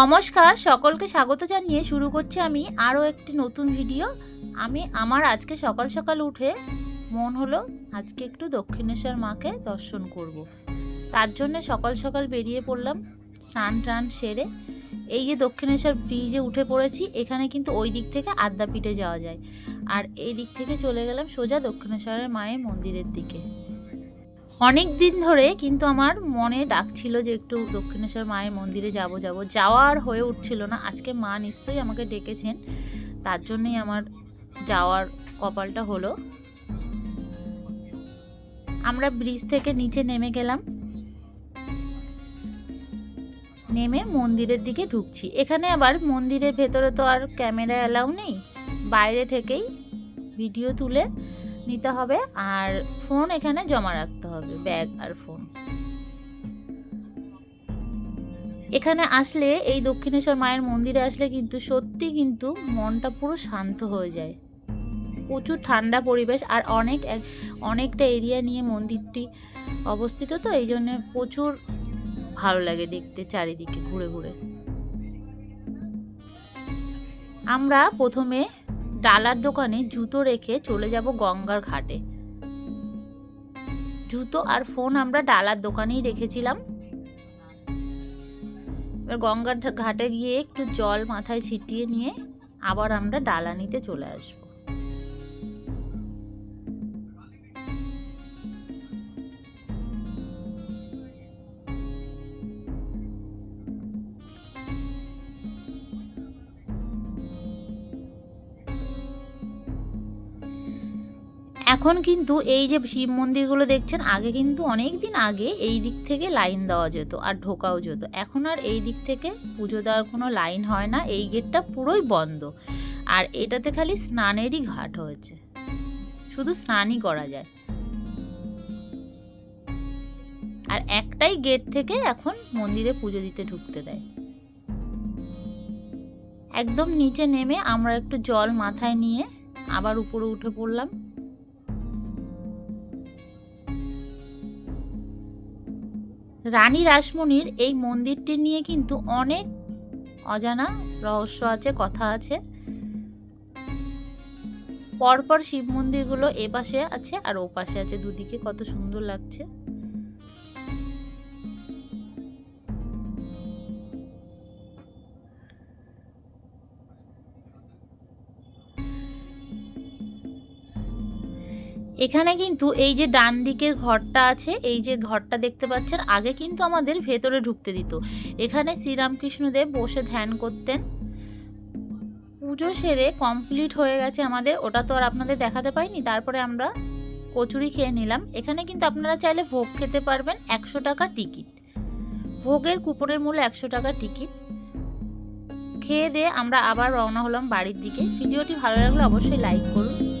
নমস্কার, সকলকে স্বাগত জানিয়ে শুরু করছি আমি আরও একটি নতুন ভিডিও আমি, আমার আজকে সকাল সকাল উঠে মন হলো আজকে একটু দক্ষিণেশ্বর মাকে দর্শন করব। তার জন্য সকাল সকাল বেরিয়ে পড়লাম স্নান টান সেরে। এই যে দক্ষিণেশ্বর ব্রিজে উঠে পড়েছি, এখানে কিন্তু ওই দিক থেকে আদ্যাপীঠে যাওয়া যায়। আর এই দিক থেকে চলে গেলাম সোজা দক্ষিণেশ্বরের মায়ের মন্দিরের দিকে। অনেক দিন ধরে কিন্তু আমার মনে ডাকছিল যে একটু দক্ষিণেশ্বর মায়ের মন্দিরে যাব যাব। যাওয়া আর হয়ে উঠছিল না। আজকে মা নিশ্চয়ই আমাকে ডেকেছেন। তার জন্যই আমার যাওয়ার কপালটা হলো। আমরা ব্রিজ থেকে নিচে নেমে গেলাম। নেমে মন্দিরের দিকে ঢুকছি। এখানে আবার মন্দিরের ভেতরে তো আর ক্যামেরা অ্যালাউ নেই। বাইরে থেকেই ভিডিও তুলে নিতে হবে আর ফোন এখানে জমা রাখতে হবে, ব্যাগ আর ফোন। এখানে আসলে এই দক্ষিণেশ্বর মায়ের মন্দিরে আসলে কিন্তু সত্যি কিন্তু মনটা পুরো শান্ত হয়ে যায়। প্রচুর ঠান্ডা পরিবেশ আর অনেক অনেকটা এরিয়া নিয়ে মন্দিরটি অবস্থিত তো, এই জন্য প্রচুর ভালো লাগে দেখতে চারিদিকে ঘুরে ঘুরে। আমরা প্রথমে ডালার দোকানে জুতো রেখে চলে যাব গঙ্গার ঘাটে। জুতো আর ফোন আমরা ডালার দোকানেই রেখেছিলাম। এবার গঙ্গার ঘাটে গিয়ে একটু জল মাথায় ছিটিয়ে নিয়ে আবার আমরা ডালা নিতে চলে আসব। এখন কিন্তু এই যে শিব মন্দিরগুলো দেখছেন, আগে কিন্তু অনেক দিন আগে এই দিক থেকে লাইন দেওয়া যেত আর ঢোকাও যেত। এখন আর এই দিক থেকে পুজো দেওয়ার কোনো লাইন হয় না, এই গেটটা পুরোই বন্ধ। আর এটাতে খালি স্নানেরই ঘাট হয়েছে। শুধু স্নানই করা যায়। আর একটাই গেট থেকে এখন মন্দিরে পুজো দিতে ঢুকতে দেয়। একদম নিচে নেমে আমরা একটু জল মাথায় নিয়ে আবার উপরে উঠে পড়লাম। রানী রাসমণির এই মন্দিরটি নিয়ে কিন্তু অনেক অজানা রহস্য আছে, কথা আছে। পরপর শিব মন্দিরগুলো এপাশে আছে আর ওপাশে পাশে আছে, দুদিকে কত সুন্দর লাগছে। এখানে কিন্তু এই যে ডান দিকের ঘরটা আছে, এই যে ঘরটা দেখতে পাচ্ছেন, আগে কিন্তু আমাদের ভেতরে ঢুকতে দিত। এখানে শ্রীরামকৃষ্ণদেব বসে ধ্যান করতেন। পুজো সেরে কমপ্লিট হয়ে গেছে আমাদের, ওটা তো আর আপনাদের দেখাতে পাইনি, তারপরে আমরা কচুরি খেয়ে নিলাম। এখানে কিন্তু আপনারা চাইলে ভোগ খেতে পারবেন, একশো টাকা টিকিট ভোগের কুপনের মূল্য একশো টাকা টিকিট খেয়ে দিয়ে আমরা আবার রওনা হলাম বাড়ির দিকে। ভিডিওটি ভালো লাগলে অবশ্যই লাইক করুন।